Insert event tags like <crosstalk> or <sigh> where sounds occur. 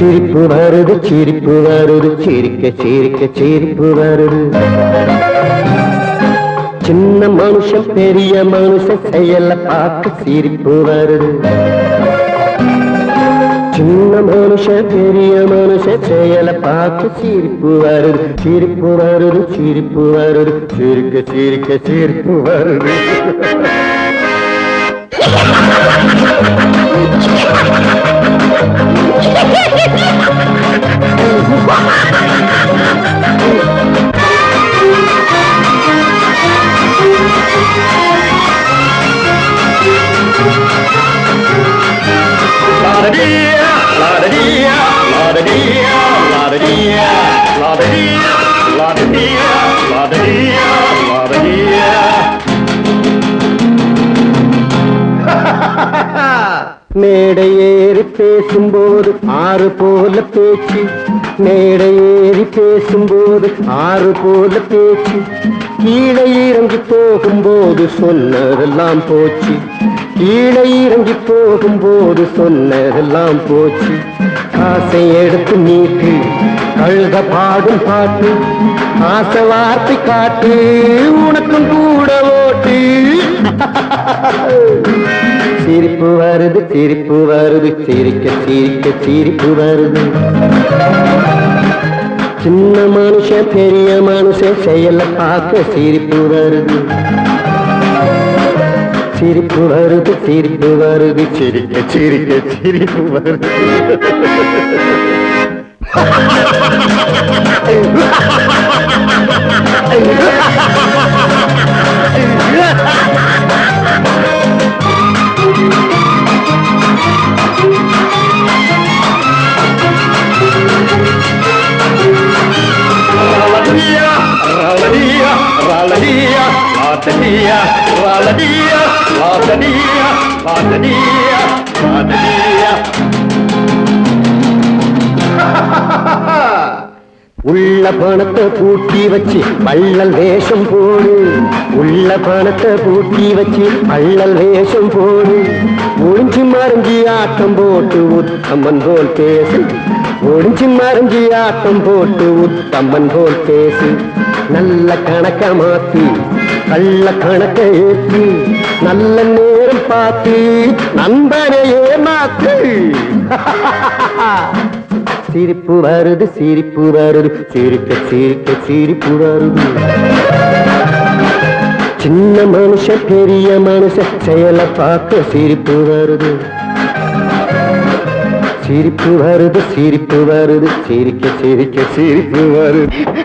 சிரிப்பு வருது சிரிப்பு வருது சிரிக்க சிரிக்க சிரிப்பு வருது சின்ன மனுஷன் பெரிய மனுஷன் செயல பார்க்க சிரிப்பு வருது சின்ன மனுஷன் பெரிய மனுஷன் செயல பார்க்க சிரிப்பு வருது சிரிப்பு வருது சிரிப்பு வருது சிரிக்க சிரிக்க சிரிப்பு வருது மேடை ஏறி பேசும்போது ஆறு போல பேச்சு. மேடை ஏறி பேசும்போது ஆறு போல பேச்சு. கீழே இறங்கி போகும்போது சொன்னதெல்லாம் போச்சு. கீழே இறங்கி போகும்போது சொன்னதெல்லாம் போச்சு. காசை எடுத்து நீட்டு கழுத பாடும் பாட்டு ஆசை வார்த்தை காட்டு உனக்கும் கூட ஓட்டு. சிரிப்பு வருது சிரிப்பு வருது சிரிக்க சிரிக்க சிரிப்பு வருது. சின்ன மனுஷன் பெரிய மனுஷன் செயல பார்க்க சிரிப்பு வருது. சிரிப்பு வருது சிரிப்பு வருது. சிரிக்க சிரிக்க சிரிப்பு வருது. <laughs> raladia, raladia, raladia, raladia, raladia. உள்ள பணத்தை பூட்டி வச்சு பள்ளல் வேஷம் போடு. உள்ள பணத்தை பூட்டி வச்சு பள்ளல் வேஷம் போடு. ஒழிஞ்சு மறைஞ்சி ஆட்டம் போட்டு உத்தமன் போல் பேசு. ஒழிஞ்சு மறைஞ்சி ஆட்டம் போட்டு உத்தமன் போல் பேசு. நல்ல கணக்க மாத்தி கள்ள கணக்க ஏற்றி நல்ல நேரம் பார்த்து நண்பனையே மாத்து <laughs> சிரிப்பு வருது சிரிப்பு வருது. சிரிக்க சிரிக்க சிரிப்பு வருது. சின்ன மனுஷன் பெரிய மனுஷன் செயலை பார்க்க சிரிப்பு வருது. சிரிப்பு வருது சிரிப்பு வருது. சிரிக்க சிரிக்க சிரிப்பு வருது.